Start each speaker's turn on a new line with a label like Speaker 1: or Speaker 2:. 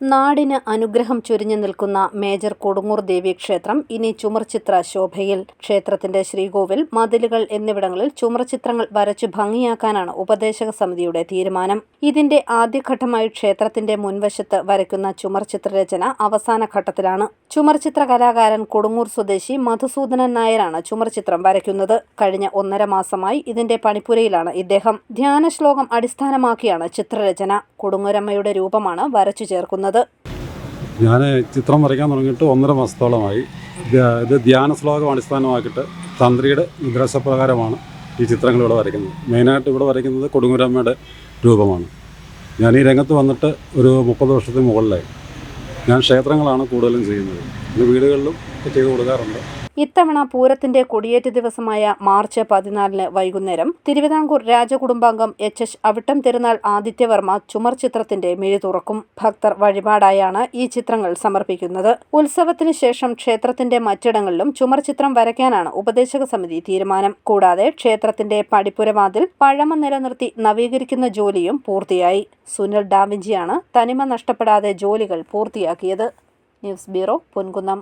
Speaker 1: നാടിന് അനുഗ്രഹം ചൊരിഞ്ഞു നിൽക്കുന്ന മേജർ കൊടുങ്ങൂർ ദേവി ക്ഷേത്രം ഇനി ചുമർചിത്ര ശോഭയിൽ. ക്ഷേത്രത്തിന്റെ ശ്രീകോവിൽ മതിലുകൾ എന്നിവിടങ്ങളിൽ ചുമർചിത്രങ്ങൾ വരച്ചു ഭംഗിയാക്കാനാണ് ഉപദേശക സമിതിയുടെ തീരുമാനം. ഇതിന്റെ ആദ്യഘട്ടമായി ക്ഷേത്രത്തിന്റെ മുൻവശത്ത് വരയ്ക്കുന്ന ചുമർചിത്ര രചന അവസാന ഘട്ടത്തിലാണ്. ചുമർചിത്ര കലാകാരൻ കൊടുങ്ങൂർ സ്വദേശി മധുസൂദനൻ നായരാണ് ചുമർചിത്രം വരയ്ക്കുന്നത്. കഴിഞ്ഞ ഒന്നര മാസമായി ഇതിന്റെ പണിപ്പുരയിലാണ് ഇദ്ദേഹം. ധ്യാനശ്ലോകം അടിസ്ഥാനമാക്കിയാണ് ചിത്രരചന. കൊടുങ്ങൂരമ്മയുടെ രൂപമാണ് വരച്ചു ചേർക്കുന്നത്.
Speaker 2: ഞാൻ ചിത്രം വരയ്ക്കാൻ തുടങ്ങിയിട്ട് ഒന്നര മാസത്തോളമായി. ഇത് ധ്യാന ശ്ലോകം അടിസ്ഥാനമാക്കിയിട്ട് തന്ത്രിയുടെ നിർദ്ദേശപ്രകാരമാണ് ഈ ചിത്രങ്ങൾ ഇവിടെ വരയ്ക്കുന്നത്. മെയിനായിട്ട് ഇവിടെ വരയ്ക്കുന്നത് കൊടുങ്ങൂരമ്മയുടെ രൂപമാണ്. ഞാൻ ഈ രംഗത്ത് വന്നിട്ട് ഒരു മുപ്പത് വർഷത്തിന് മുകളിലായി. ഞാൻ ക്ഷേത്രങ്ങളാണ് കൂടുതലും ചെയ്യുന്നത്. ഇത് വീടുകളിലും ചെയ്തു കൊടുക്കാറുണ്ട്.
Speaker 1: ഇത്തവണ പൂരത്തിന്റെ കൊടിയേറ്റ് ദിവസമായ മാർച്ച് പതിനാലിന് വൈകുന്നേരം തിരുവിതാംകൂർ രാജകുടുംബാംഗം എച്ച് എച്ച് അവിട്ടം തിരുനാൾ ആദിത്യവർമ്മ ചുമർ ചിത്രത്തിന്റെ മിഴി തുറക്കും. ഭക്തർ വഴിപാടായാണ് ഈ ചിത്രങ്ങൾ സമർപ്പിക്കുന്നത്. ഉത്സവത്തിന് ശേഷം ക്ഷേത്രത്തിന്റെ മറ്റിടങ്ങളിലും ചുമർ ചിത്രം വരയ്ക്കാനാണ് ഉപദേശക സമിതി തീരുമാനം. കൂടാതെ ക്ഷേത്രത്തിന്റെ പടിപ്പുരവാതിൽ പഴമ നിലനിർത്തി നവീകരിക്കുന്ന ജോലിയും പൂർത്തിയായി. സുനിൽ ഡാവിഞ്ചിയാണ് തനിമ നഷ്ടപ്പെടാതെ ജോലികൾ പൂർത്തിയാക്കിയത് ന്യൂസ് ബ്യൂറോ പൊൻകുന്നം.